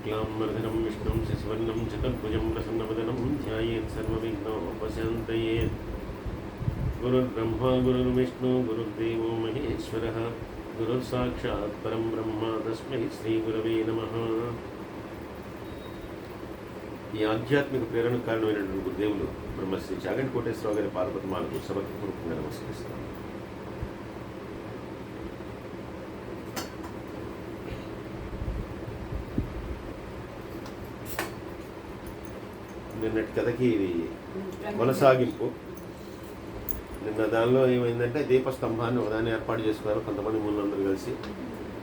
शुक्लाम्बरधरं विष्णुं शशिवर्णं चतुर्भुजं प्रसन्नवदनं ध्यायेत् सर्वविघ्नोपशान्तयेत् गुरुर्ब्रह्मा गुरुर्विष्णु गुरुर्देवो महेश्वरः गुरुसाक्षात् परं ब्रह्म तस्मै శ్రీగురవే నమః ఈ ఆధ్యాత్మిక ప్రేరణకు కారణమైనటువంటి గురుదేవులు బ్రహ్మశ్రీ చాగంటి కోటేశ్వరరావు గారి పార్వతమాలకు సమర్పూర్వకంగా నమస్కరిస్తున్నాను నిన్నటి కథకి ఇది కొనసాగింపు. నిన్న దానిలో ఏమైందంటే దీపస్తంభాన్ని ఒకదాన్ని ఏర్పాటు చేసుకున్నారు కొంతమంది ముందందరూ కలిసి.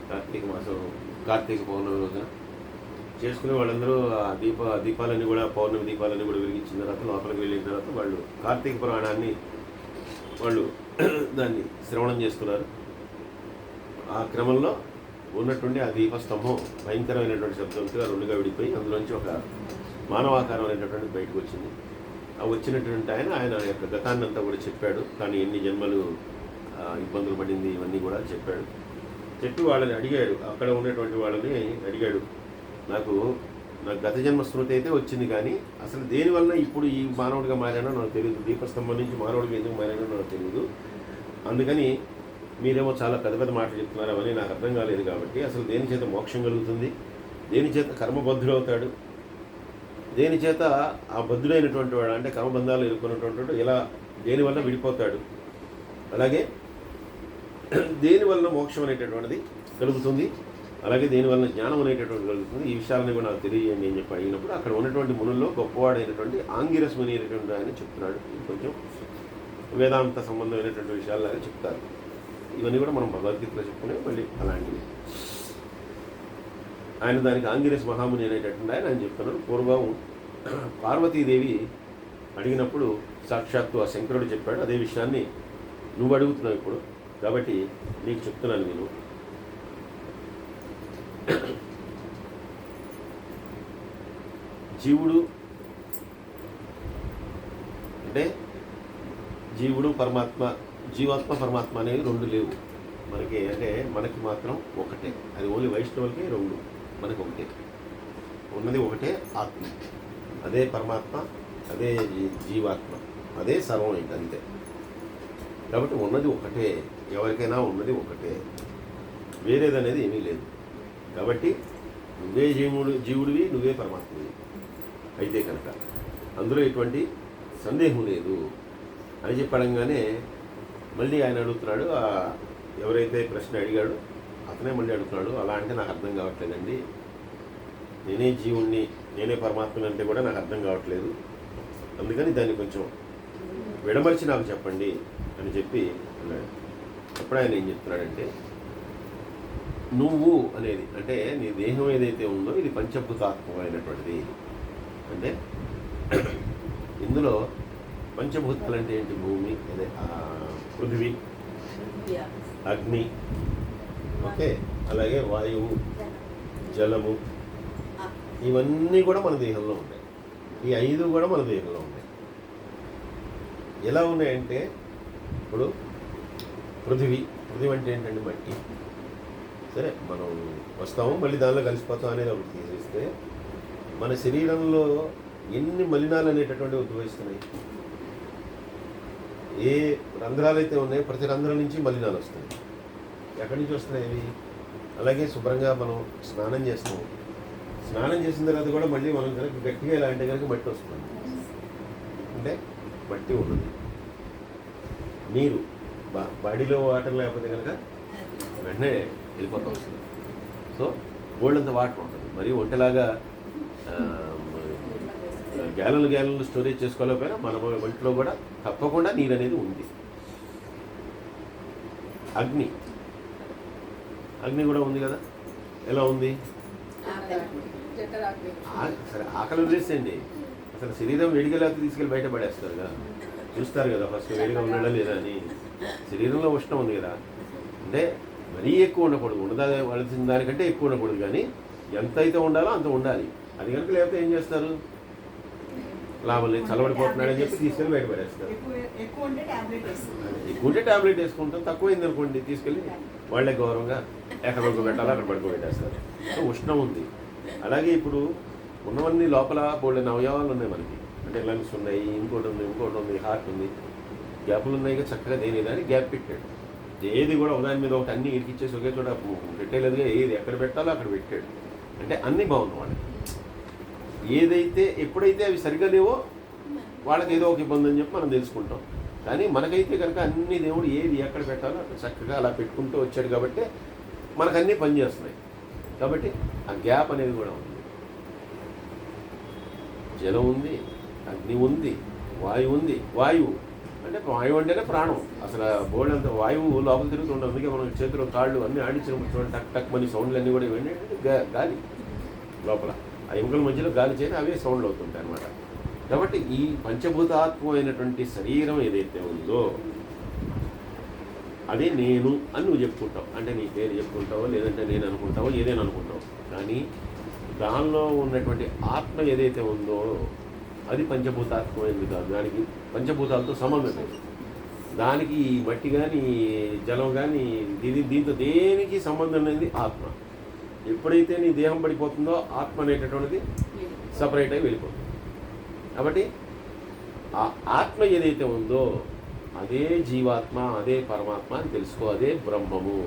కార్తీక మాసం కార్తీక పౌర్ణమి రోజున. చేసుకునే వాళ్ళందరూ ఆ దీప దీపాలన్నీ కూడా పౌర్ణమి దీపాలన్నీ కూడా వెలిగించిన తర్వాత లోపలికి వెళ్ళిన తర్వాత వాళ్ళు కార్తీక పురాణాన్ని వాళ్ళు దాన్ని శ్రవణం చేస్తున్నారు ఆ క్రమంలో ఉన్నటువంటి ఆ దీపస్తంభం భయంకరమైనటువంటి శబ్దంతో రెండుగా విడిపోయి అందులోంచి ఒక మానవాకారం అనేటటువంటి బయటకు వచ్చింది. ఆ వచ్చినటువంటి ఆయన ఆయన యొక్క గతాన్ని అంతా కూడా చెప్పాడు. కానీ ఎన్ని జన్మలు ఇబ్బందులు పడింది ఇవన్నీ కూడా చెప్పాడు. చెప్పి వాళ్ళని అడిగాడు అక్కడ ఉన్నటువంటి వాళ్ళని అడిగాడు. నాకు నాకు గత జన్మ స్మృతి అయితే వచ్చింది కానీ అసలు దేనివల్ల ఇప్పుడు ఈ మానవుడిగా మారానో నాకు తెలియదు దీపస్తంభం నుంచి మానవుడిగా ఎందుకు మారానో నాకు తెలియదు అందుకని మీరేమో చాలా పెద్ద పెద్ద మాటలు చెప్తున్నారు అవన్నీ నాకు అర్థం కాలేదు కాబట్టి అసలు దేని చేత మోక్షం కలుగుతుంది? దేని చేత కర్మబద్ధుడు అవుతాడు? దేని చేత ఆ బద్ధుడైనటువంటి వాడు అంటే కర్మబంధాలు ఎదుర్కొన్నటువంటి వాడు ఎలా విడిపోతాడు? అలాగే దేనివల్ల మోక్షం అనేటటువంటిది కలుగుతుంది? అలాగే దేనివల్ల జ్ఞానం అనేటటువంటి కలుగుతుంది? ఈ విషయాలని కూడా నాకు తెలియజేయండి అని చెప్పి అడిగినప్పుడు అక్కడ ఉన్నటువంటి మునుల్లో గొప్పవాడైనటువంటి ఆంగిరస్ ముని అనేటువంటి ఆయన చెప్తున్నాడు. కొంచెం వేదాంత సంబంధమైనటువంటి విషయాలాగా చెప్తారు. ఇవన్నీ కూడా మనం భగవద్గీతలో చెప్పుకునే మళ్ళీ అలాంటివి. ఆయన దానికి ఆంగిరేస్ మహాముని అనేటటువంటి ఆయన ఆయన చెప్తున్నాడు పూర్వం పార్వతీదేవి అడిగినప్పుడు సాక్షాత్తు ఆ శంకరుడు చెప్పాడు అదే విషయాన్ని నువ్వు అడుగుతున్నావు ఇప్పుడు కాబట్టి నీకు చెప్తున్నాను నేను. జీవుడు అంటే జీవుడు పరమాత్మ జీవాత్మ పరమాత్మ అనేవి రెండు లేవు. మనకి అంటే మనకి మాత్రం ఒకటే. అది ఓన్లీ వైష్ణవులకి రెండు. మనకి ఒకటే. ఉన్నది ఒకటే ఆత్మ. అదే పరమాత్మ అదే జీ- జీవాత్మ. అదే సర్వం ఏంటి అంతే. కాబట్టి ఉన్నది ఒకటే. ఎవరికైనా ఉన్నది ఒకటే. వేరేది అనేది ఏమీ లేదు. కాబట్టి నువ్వే జీవుడు జీవుడివి నువ్వే పరమాత్మవి. అయితే కనుక అందులో ఎటువంటి సందేహం లేదు. అని చెప్పడంగానే మళ్ళీ ఆయన అడుగుతున్నాడు ఎవరైతే ప్రశ్న అడిగాడో అతనే మళ్ళీ అడుగుతున్నాడు అలా అంటే నాకు అర్థం కావట్లేదండి. నేనే జీవుణ్ణి నేనే పరమాత్మని అంటే కూడా నాకు అర్థం కావట్లేదు. అందుకని దాన్ని కొంచెం విడమర్చి నాకు చెప్పండి అని చెప్పి అన్నాడు. అప్పుడు ఆయన ఏం చెప్తున్నాడంటే నువ్వు అనేది అంటే నీ దేహం ఏదైతే ఉందో ఇది పంచభూతాత్మకమైనటువంటిది అంటే ఇందులో పంచభూతాలు అంటే ఏంటి? భూమి అదే ఆ, పృథివీ అగ్ని ఓకే. అలాగే వాయువు జలము. ఇవన్నీ కూడా మన దేహంలో ఉన్నాయి ఈ ఐదు కూడా మన దేహంలో ఉన్నాయి ఎలా ఉన్నాయంటే ఇప్పుడు పృథివీ పృథివీ అంటే ఏంటంటే మట్టి. సరే మనం వస్తాము మళ్ళీ దానిలో కలిసిపోతాం అనేది ఒకటి తీసేస్తే మన శరీరంలో ఎన్ని మలినాలు అనేటటువంటివి ఉద్భవిస్తున్నాయి? ఏ రంధ్రాలు అయితే ఉన్నాయో ప్రతి రంధ్రం నుంచి మలినాలు వస్తాయి. ఎక్కడి నుంచి వస్తున్నాయి అలాగే శుభ్రంగా మనం స్నానం చేస్తాం స్నానం చేసిన తర్వాత కూడా మళ్ళీ మనం కనుక గట్టిగా ఇలా అంటే కనుక మట్టి వస్తుంది. అంటే మట్టి ఉన్నది నీరు బా బాడీలో వాటర్ లేకపోతే కనుక వెంటనే వెళ్ళిపోతా వస్తుంది. సో గోల్డంత వాటర్ ఉంటుంది. మరి ఒంటెలాగా గ్యాలన్లు గ్యాలన్లు స్టోరేజ్ చేసుకోలేకపోయినా మన ఒంట్లో కూడా తప్పకుండా నీరు అనేది ఉంది. అగ్ని. అగ్ని కూడా ఉంది కదా. ఎలా ఉంది? ఆ- సరే ఆకలి వదిలేసేయండి. అసలు శరీరం వేడిగా లేకపోతే తీసుకెళ్ళి బయట పడేస్తారు కదా. చూస్తారు కదా ఫస్ట్ వేడిగా ఉన్నాడా లేదా అని. శరీరంలో ఉష్ణం ఉంది కదా. అంటే మరీ ఎక్కువ ఉండకూడదు. ఉండవలసిన దానికంటే ఎక్కువ ఉండకూడదు కానీ ఎంత అయితే ఉండాలో అంత ఉండాలి. అది కనుక లేకపోతే ఏం చేస్తారు? లాభం లేదు చల్లబడిపోతున్నాడని చెప్పి తీసుకెళ్ళి బయట పడేస్తారు ఎక్కువ ఉంటే టాబ్లెట్ వేసుకుంటాం తక్కువైంది అనుకోండి తీసుకెళ్ళి వాళ్ళే గౌరవంగా ఎక్కడ పడుకోబెట్టాలో అక్కడ పడుకోబెట్టేస్తారు. సో ఉష్ణం ఉంది. అలాగే ఇప్పుడు ఉన్నవన్నీ లోపల బోల్డెన్ అవయవాలు ఉన్నాయి మనకి. అంటే లంగ్స్ ఉన్నాయి ఇంకోటి ఉంది ఇంకోటి ఉంది హార్ట్ ఉంది. గ్యాప్లు ఉన్నాయి కదా చక్కగా దేని దాన్ని గ్యాప్ పెట్టాడు. ఏది కూడా ఉదాహరణ మీద ఒకటి అన్ని ఇరికిచ్చేసి ఒకే చోట పెట్టేలేదుగా ఏది ఎక్కడ పెట్టాలో అక్కడ పెట్టాడు. అంటే అన్నీ బాగున్నాయి వాళ్ళకి. ఏదైతే ఎప్పుడైతే అవి సరిగా లేవో వాళ్ళకి ఏదో ఒక ఇబ్బంది అని చెప్పి మనం తెలుసుకుంటాం. కానీ మనకైతే కనుక అన్ని దేవుడు ఏది ఎక్కడ పెట్టాలో అక్కడ చక్కగా అలా పెట్టుకుంటూ వచ్చాడు కాబట్టి మనకు అన్నీ పనిచేస్తున్నాయి కాబట్టి ఆ గ్యాప్ అనేది కూడా ఉంది. జలం ఉంది అగ్ని ఉంది వాయువు ఉంది. వాయువు అంటే వాయువు అంటేనే ప్రాణం. అసలు బోర్డు అంత వాయువు లోపల తిరుగుతుంటుంది. అందుకే మనం చేతిలో కాళ్ళు అన్నీ ఆడించినప్పుడు చూడండి టక్ టక్ మని సౌండ్లు అన్నీ కూడా ఇవన్నీ గాలి లోపల. ఆ ఎముకల మధ్యలో గాలి చేరి అవే సౌండ్లు అవుతుంటాయి అనమాట కాబట్టి ఈ పంచభూతాత్మకమైనటువంటి శరీరం ఏదైతే ఉందో అదే నేను అని నువ్వు చెప్పుకుంటావు. అంటే నీ పేరు చెప్పుకుంటావో లేదంటే నేను అనుకుంటావో ఏదైనా అనుకుంటావు. కానీ దానిలో ఉన్నటువంటి ఆత్మ ఏదైతే ఉందో అది పంచభూతాత్మకమైనది కాదు. దానికి పంచభూతాలతో సంబంధం లేదు. దానికి మట్టి కానీ జలం కానీ దీని దీంతో దేనికి సంబంధం అనేది ఆత్మ. ఎప్పుడైతే నీ దేహం పడిపోతుందో ఆత్మ అనేటటువంటిది సపరేట్ అయి వెళ్ళిపోతుంది. కాబట్టి ఆ ఆత్మ ఏదైతే ఉందో అదే జీవాత్మ అదే పరమాత్మ అని తెలుసుకో అదే బ్రహ్మము.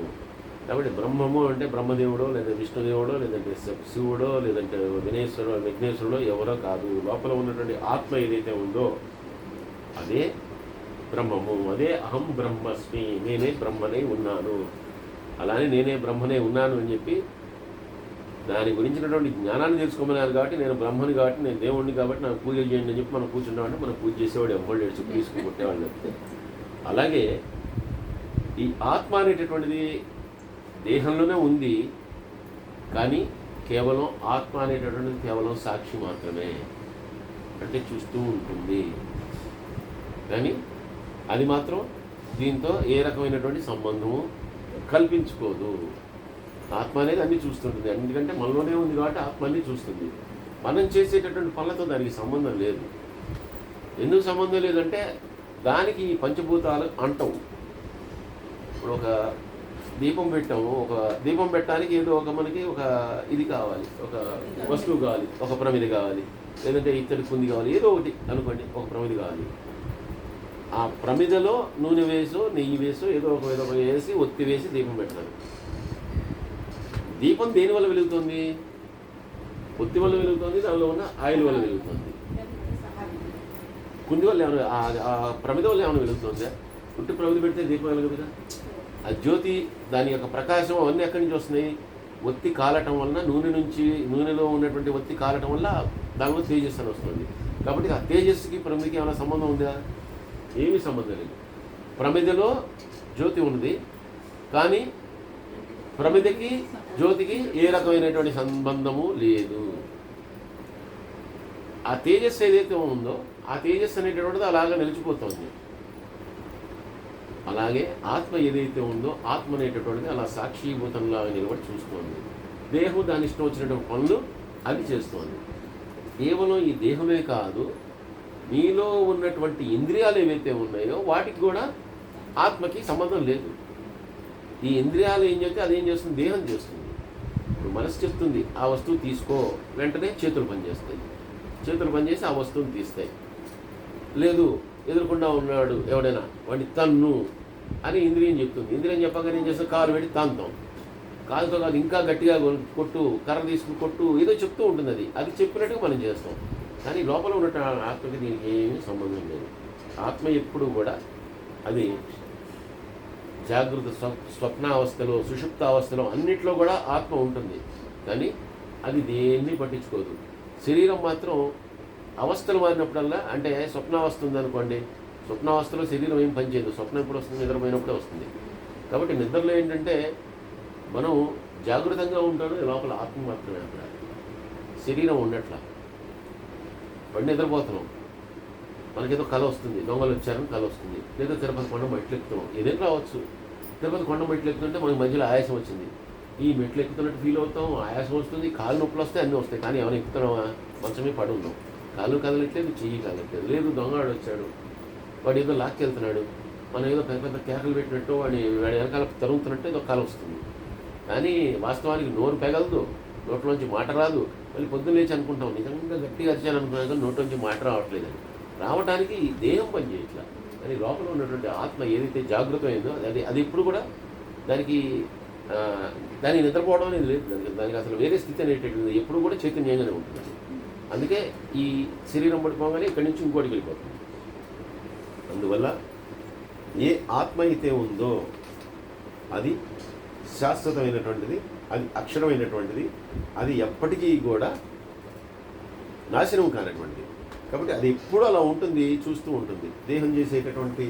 కాబట్టి బ్రహ్మము అంటే బ్రహ్మదేవుడో లేదా విష్ణుదేవుడో లేదంటే శివుడో లేదంటే విఘ్నేశ్వరుడో విఘ్నేశ్వరుడో ఎవరో కాదు. లోపల ఉన్నటువంటి ఆత్మ ఏదైతే ఉందో అదే బ్రహ్మము. అదే అహం బ్రహ్మస్మి నేనే బ్రహ్మనే ఉన్నాను. అలానే నేనే బ్రహ్మనే ఉన్నాను అని చెప్పి దాని గురించినటువంటి జ్ఞానాన్ని తెలుసుకోమన్నారు కాబట్టి నేను బ్రహ్మని కాబట్టి నేను దేవుణ్ణి కాబట్టి నాకు పూజలు చేయండి అని చెప్పి మనం కూర్చున్నామంటే మనం పూజ చేసేవాడు ఎవరు లేడు చెప్పి తీసుకుని కొట్టేవాళ్ళు అలాగే ఈ ఆత్మ అనేటటువంటిది దేహంలోనే ఉంది కానీ కేవలం ఆత్మ అనేటటువంటిది కేవలం సాక్షి మాత్రమే. అంటే చూస్తూ ఉంటుంది. కానీ అది మాత్రం దీంతో ఏ రకమైనటువంటి సంబంధము కల్పించుకోదు. ఆత్మ అనేది అన్ని చూస్తుంటుంది. ఎందుకంటే మనలోనే ఉంది కాబట్టి ఆత్మ అన్ని చూస్తుంది. మనం చేసేటటువంటి పనులతో దానికి సంబంధం లేదు. ఎందుకు సంబంధం లేదంటే దానికి ఈ పంచభూతాలు అంటవు. ఇప్పుడు ఒక దీపం పెట్టాము. ఒక దీపం పెట్టడానికి ఏదో ఒక మనకి ఒక ఇది కావాలి. ఒక వస్తువు కావాలి. ఒక ప్రమిది కావాలి. లేదంటే ఇత్తడి కుంది కావాలి. ఏదో ఒకటి అనుకోండి. ఒక ప్రమిది కావాలి. ఆ ప్రమిదలో నూనె వేసో నెయ్యి వేసో ఏదో ఒక ఏదో ఒక వేసి ఒత్తి వేసి దీపం పెట్టాలి. దీపం దేని వల్ల వెలుగుతుంది? పొత్తి వల్ల వెలుగుతుంది దానిలో ఉన్న ఆయిల్ వల్ల వెలుగుతుంది. కుంది వల్ల ఏమైనా ఆ- ప్రమిద వల్ల ఏమైనా వెలుగుతుందా? పుట్టి ప్రమిద పెడితే దీపం వెలుగుతుందా ఆ జ్యోతి దాని యొక్క ప్రకాశం అవన్నీ ఎక్కడి నుంచి వస్తున్నాయి? ఒత్తి కాలటం వలన నూనె నుంచి నూనెలో ఉన్నటువంటి ఒత్తి కాలటం వల్ల దానిలో తేజస్సు అని వస్తుంది. కాబట్టి ఆ తేజస్సుకి ప్రమిదకి ఏమైనా సంబంధం ఉందా? ఏమీ సంబంధం లేదు. ప్రమిదలో జ్యోతి ఉన్నది. కానీ ప్రమిదకి జ్యోతికి ఏ రకమైనటువంటి సంబంధము లేదు. ఆ తేజస్సు ఏదైతే ఉందో ఆ తేజస్సు అనేటటువంటిది అలాగా నిలిచిపోతుంది. అలాగే ఆత్మ ఏదైతే ఉందో ఆత్మ అనేటటువంటిది అలా సాక్షీభూతంగా నిలబడి చూస్తోంది. దేహం దాని ఇష్టం వచ్చినటువంటి పనులు అది చేస్తోంది. కేవలం ఈ దేహమే కాదు నీలో ఉన్నటువంటి ఇంద్రియాలు ఏవైతే ఉన్నాయో వాటికి కూడా ఆత్మకి సంబంధం లేదు. ఈ ఇంద్రియాలు ఏం చేస్తే అదేం చేస్తుంది? దేహం చేస్తుంది. ఇప్పుడు మనసు చెప్తుంది ఆ వస్తువు తీసుకో. వెంటనే చేతులు పనిచేస్తాయి చేతులు పనిచేసి ఆ వస్తువుని తీస్తాయి. లేదు ఎదురుకుండా ఉన్నాడు ఎవడైనా వాడిని తన్ను అని ఇంద్రియం చెప్తుంది. ఇంద్రియం చెప్పగానే ఏం చేస్తాం? కారు పెట్టి తాంతాం. కాలుతో కాదు ఇంకా గట్టిగా కొట్టు కర్ర తీసుకుని కొట్టు ఏదో చెప్తూ ఉంటుంది అది. అది చెప్పినట్టుగా మనం చేస్తాం. కానీ లోపల ఉన్నట్టు ఆత్మకి దీనికి ఏమీ సంబంధం లేదు. ఆత్మ ఎప్పుడు కూడా అది. జాగృత స్వ- స్వప్నావస్థలో సుషుప్తావస్థలో అన్నిట్లో కూడా ఆత్మ ఉంటుంది. కానీ అది దేన్ని పట్టించుకోదు. శరీరం మాత్రం అవస్థలు మారినప్పుడల్లా అంటే స్వప్నావస్థ ఉందనుకోండి స్వప్నావస్థలో శరీరం ఏం పనిచేయదు స్వప్నం ఎప్పుడు వస్తుంది? నిద్రపోయినప్పుడే వస్తుంది. కాబట్టి నిద్రలో ఏంటంటే మనం జాగృతంగా ఉంటాడు లోపల ఆత్మ మాత్రమే అక్కడ శరీరం ఉన్నట్ల వాడు నిద్రపోతున్నాం. మనకేదో కళ వస్తుంది. దొంగలు వచ్చారని కళ వస్తుంది. లేదా తిరుపతి కొండ మెట్లు ఎక్కుతున్నాం. ఏదైనా రావచ్చు? తిరుపతి కొండ మెట్లు ఎక్కుతుంటే మనకి మధ్యలో ఆయాసం వచ్చింది. ఈ మెట్లు ఎక్కుతున్నట్టు ఫీల్ అవుతాం. ఆయాసం వస్తుంది. కాళ్ళు నొప్పులు వస్తాయి అన్నీ వస్తాయి. కానీ ఏమైనా ఎక్కుతున్నావా? మంచమే పడి కాళ్ళు కదలట్లేదు చెయ్యి కదలట్లేదు. లేదు దొంగవాడు వచ్చాడు. వాడు ఏదో లాక్కెళ్తున్నాడు. మనం ఏదో పెద్ద పెద్ద కేకలు పెట్టినట్టు వాడి వాడి వెనకాల తరుగుతున్నట్టు ఏదో కళ వస్తుంది. కానీ వాస్తవానికి నోరు పెగలదు. నోట్లోంచి మాట రాదు. మళ్ళీ పొద్దున్న లేచి అనుకుంటాం. నిజంగా గట్టిగా అరిచాను అనుకున్నాను నోట్లోంచి మాట రావట్లేదని రావడానికి ఈ దేహం పని చేయట్లా. కానీ లోపల ఉన్నటువంటి ఆత్మ ఏదైతే జాగృతమైందో అది అది ఎప్పుడు కూడా దానికి దానికి నిద్రపోవడం అనేది లేదు. దానికి దానికి అసలు వేరే స్థితి అనేటటువంటిది ఎప్పుడు కూడా చైతన్యంగానే ఉంటుంది అందుకే ఈ శరీరం పడిపోగానే ఇక్కడి నుంచి ఇంకోటికి వెళ్ళిపోతుంది. అందువల్ల ఏ ఆత్మ అయితే ఉందో అది శాశ్వతమైనటువంటిది అది అక్షరమైనటువంటిది అది ఎప్పటికీ కూడా నాశనం కానటువంటిది. కాబట్టి అది ఎప్పుడు అలా ఉంటుంది చూస్తూ ఉంటుంది. దేహం చేసేటటువంటి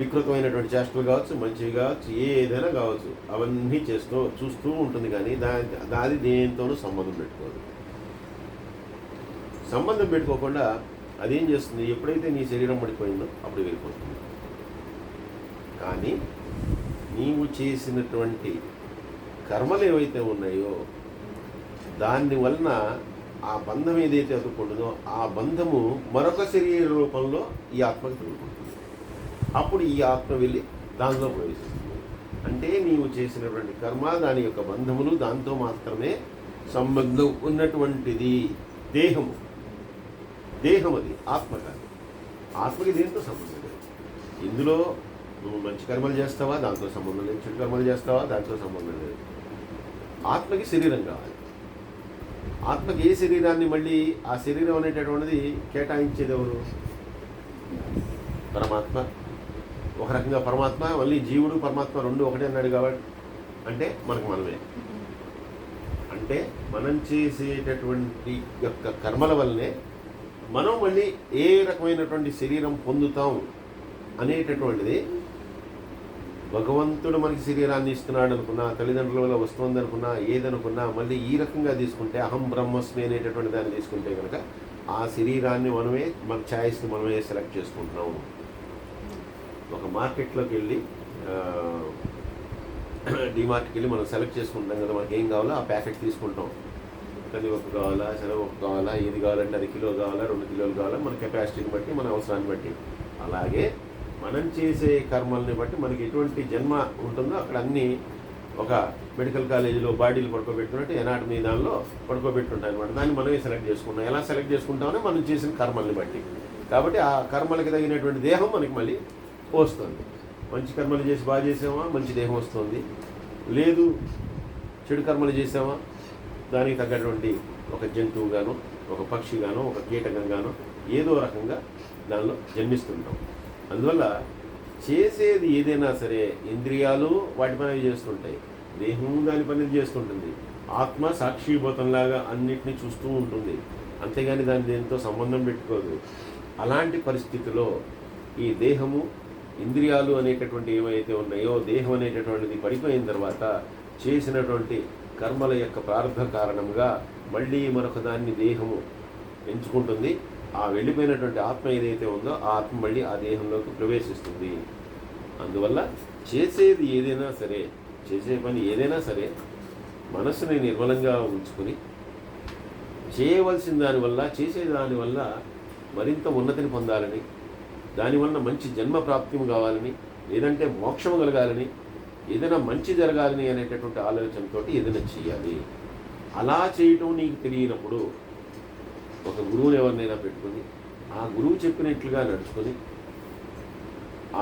వికృతమైనటువంటి చేష్టలు కావచ్చు మంచివి కావచ్చు ఏదైనా కావచ్చు అవన్నీ చేస్తూ చూస్తూ ఉంటుంది కానీ దాని దాని దేనితోనూ సంబంధం పెట్టుకోదు. సంబంధం పెట్టుకోకుండా అదేం చేస్తుంది? ఎప్పుడైతే నీ శరీరం పడిపోయిందో అప్పుడు వెళ్ళిపోతుంది. కానీ నీవు చేసినటువంటి కర్మలు ఏవైతే ఉన్నాయో దాని వలన ఆ బంధం ఏదైతే అతుక్కుంటుందో ఆ బంధము మరొక శరీర రూపంలో ఈ ఆత్మకి తగులుకుంటుంది అప్పుడు ఈ ఆత్మ వెళ్ళి దానిలో ప్రవేశిస్తుంది. అంటే నీవు చేసినటువంటి కర్మ దాని యొక్క బంధములు దాంతో మాత్రమే సంబంధం ఉన్నటువంటిది. దేహము. దేహం అది ఆత్మ కాదు ఆత్మకి దేంతో సంబంధం లేదు. ఇందులో నువ్వు మంచి కర్మలు చేస్తావా దాంతో సంబంధం లేదు చెడు కర్మలు చేస్తావా దాంతో సంబంధం లేదు. ఆత్మకి శరీరం కావాలి. ఆత్మకి ఏ శరీరాన్ని మళ్ళీ ఆ శరీరం అనేటటువంటిది కేటాయించేది ఎవరు? పరమాత్మ. ఒక రకంగా పరమాత్మ మళ్ళీ జీవుడు పరమాత్మ రెండు ఒకటే అన్నాడు కాబట్టి అంటే మనకు మనమే. అంటే మనం చేసేటటువంటి యొక్క కర్మల వల్లనే మనం మళ్ళీ ఏ రకమైనటువంటి శరీరం పొందుతాం అనేటటువంటిది భగవంతుడు మనకి శరీరాన్ని ఇస్తున్నాడు అనుకున్నా తల్లిదండ్రుల వల్ల వస్తుంది అనుకున్నా ఏదనుకున్నా మళ్ళీ ఈ రకంగా తీసుకుంటే అహం బ్రహ్మస్మి అనేటటువంటి దాన్ని తీసుకుంటే కనుక ఆ శరీరాన్ని మనమే మన ఛాయిస్ని మనమే సెలెక్ట్ చేసుకుంటున్నాము. ఒక మార్కెట్లోకి వెళ్ళి డిమార్ట్కి వెళ్ళి మనం సెలెక్ట్ చేసుకుంటాం కదా మనకి ఏం కావాలో ఆ ప్యాకెట్ తీసుకుంటాం. కందిపప్పు కావాలా శనగపప్పు కావాలా ఏది కావాలంటే అది కిలో కావాలా రెండు కిలోలు కావాలా మన కెపాసిటీని బట్టి మన అవసరాన్ని బట్టి. అలాగే మనం చేసే కర్మల్ని బట్టి మనకి ఎటువంటి జన్మ ఉంటుందో అక్కడ అన్నీ ఒక మెడికల్ కాలేజీలో బాడీలు పడుకోబెట్టుకున్నట్టు ఎనాటమీ దానిలో పడుకోబెట్టుంటాయి అనమాట దాన్ని మనమే సెలెక్ట్ చేసుకుంటాం. ఎలా సెలెక్ట్ చేసుకుంటామో మనం చేసిన కర్మల్ని బట్టి. కాబట్టి ఆ కర్మలకి తగినటువంటి దేహం మనకి మళ్ళీ వస్తుంది. మంచి కర్మలు చేసి బాగా చేసామా మంచి దేహం వస్తుంది. లేదు చెడు కర్మలు చేసామా దానికి తగ్గటువంటి ఒక జంతువుగాను ఒక పక్షిగాను ఒక కీటకంగాను ఏదో రకంగా దానిలో జన్మిస్తుంటాం. అందువల్ల చేసేది ఏదైనా సరే ఇంద్రియాలు వాటి పని చేస్తుంటాయి. దేహం దాని పని చేస్తుంటుంది. ఆత్మ సాక్షిభూతంలాగా అన్నిటినీ చూస్తూ ఉంటుంది. అంతేగాని దాని దేనితో సంబంధం పెట్టుకోదు. అలాంటి పరిస్థితిలో ఈ దేహము ఇంద్రియాలు అనేటటువంటి ఏవైతే ఉన్నాయో దేహం అనేటటువంటిది పడిపోయిన తర్వాత చేసినటువంటి కర్మల యొక్క ప్రారంభ కారణంగా మళ్ళీ మరొక దాన్ని దేహము ఎంచుకుంటుంది. ఆ వెళ్ళిపోయినటువంటి ఆత్మ ఏదైతే ఉందో ఆ ఆత్మ మళ్ళీ ఆ దేహంలోకి ప్రవేశిస్తుంది. అందువల్ల చేసేది ఏదైనా సరే చేసే పని ఏదైనా సరే మనస్సుని నిర్మలంగా ఉంచుకుని చేయవలసిన దానివల్ల చేసే దానివల్ల మరింత ఉన్నతిని పొందాలని దానివల్ల మంచి జన్మ ప్రాప్తిం కావాలని లేదంటే మోక్షం కలగాలని ఏదైనా మంచి జరగాలని అనేటటువంటి ఆలోచనతోటి ఏదైనా చేయాలి. అలా చేయటం నీకు తెలియనప్పుడు ఒక గురువుని ఎవరినైనా పెట్టుకొని ఆ గురువు చెప్పినట్లుగా నడుచుకొని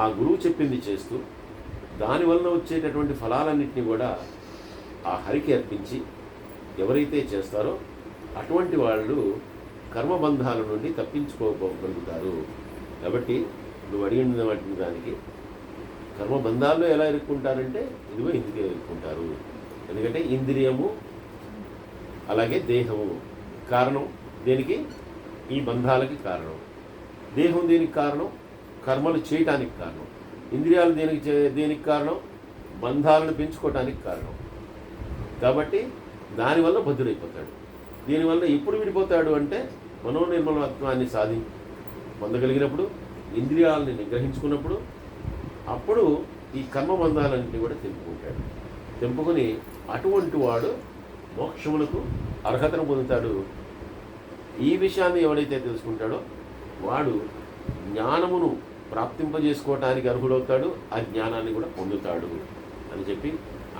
ఆ గురువు చెప్పింది చేస్తూ దానివల్ల వచ్చేటటువంటి ఫలాలన్నింటినీ కూడా ఆ హరికి అర్పించి ఎవరైతే చేస్తారో అటువంటి వాళ్ళు కర్మబంధాల నుండి తప్పించుకోగలుగుతారు. కాబట్టి నువ్వు అడిగిన వాటిని దానికి కర్మబంధాల్లో ఎలా ఇరుక్కుంటారంటే ఇదిగో ఇందుకే ఇరుక్కుంటారు. ఎందుకంటే ఇంద్రియము అలాగే దేహము కారణం దేనికి? ఈ బంధాలకి కారణం. దేహం దేనికి కారణం? కర్మలు చేయటానికి కారణం. ఇంద్రియాలు దేనికి చే- దేనికి కారణం? బంధాలను పెంచుకోవటానికి కారణం. కాబట్టి దానివల్ల బద్ధుడైపోతాడు దీనివల్ల ఎప్పుడు విడిపోతాడు అంటే మనోనిర్మలత్వాన్ని సాధి పొందగలిగినప్పుడు ఇంద్రియాలని నిగ్రహించుకున్నప్పుడు అప్పుడు ఈ కర్మబంధాలన్నింటినీ కూడా తెంపుకుంటాడు. తెంపుకొని అటువంటి వాడు మోక్షములకు అర్హతను పొందుతాడు. ఈ విషయాన్ని ఎవడైతే తెలుసుకుంటాడో వాడు జ్ఞానమును ప్రాప్తింపజేసుకోవటానికి అర్హుడవుతాడు ఆ జ్ఞానాన్ని కూడా పొందుతాడు అని చెప్పి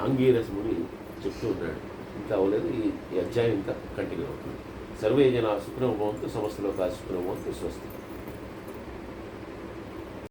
ఆంగీరసముని చెప్తూ ఉన్నాడు. ఇంకా అవ్వలేదు ఈ అధ్యాయం ఇంకా కంటిన్యూ అవుతుంది. సర్వే జన సుఖనం భవంతు సమస్తలో కాశుకునం భవంతు స్వస్తి.